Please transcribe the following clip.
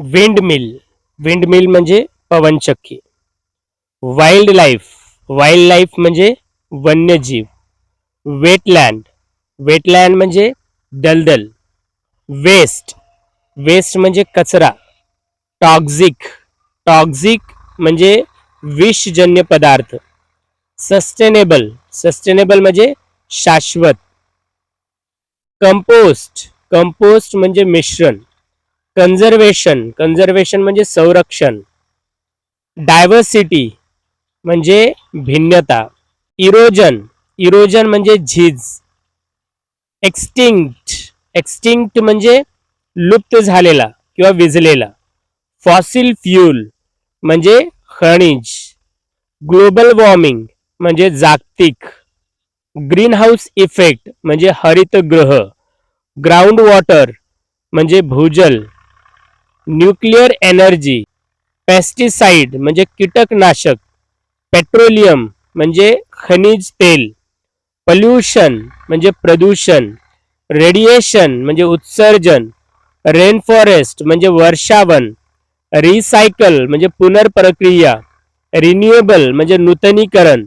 Wind mill wind mill पवनचक्की. Wild life wild life म्हणजे वन्यजीव. वेटलँड वेटलँड म्हणजे दलदल. वेस्ट वेस्ट म्हणजे कचरा. टॉक्झिक टॉक्झिक म्हणजे विषजन्य पदार्थ. सस्टेनेबल सस्टेनेबल म्हणजे शाश्वत. कंपोस्ट कंपोस्ट म्हणजे मिश्रण. कन्झर्वेशन कन्झर्वेशन म्हणजे संरक्षण. डायव्हर्सिटी म्हणजे भिन्नता. इरोजन इरोजन म्हणजे झीज. एक्स्टिंक्ट एक्स्टिंक्ट म्हणजे लुप्त झालेला किंवा विजलेला. फॉसिल फ्यूल म्हणजे खनिज. ग्लोबल वॉर्मिंग म्हणजे जागतिक. ग्रीन हाऊस इफेक्ट म्हणजे हरितगृह. ग्राउंड वॉटर म्हणजे भूजल. न्यूक्लिअर एनर्जी पेस्टिसाइड म्हणजे कीटकनाशक, पेट्रोलियम म्हणजे खनिज तेल पल्युशन म्हणजे प्रदूषण रेडिएशन म्हणजे उत्सर्जन रेन फॉरेस्ट वर्षावन रिसायकल म्हणजे पुनर्प्रक्रिया रिन्युएबल म्हणजे नूतनीकरण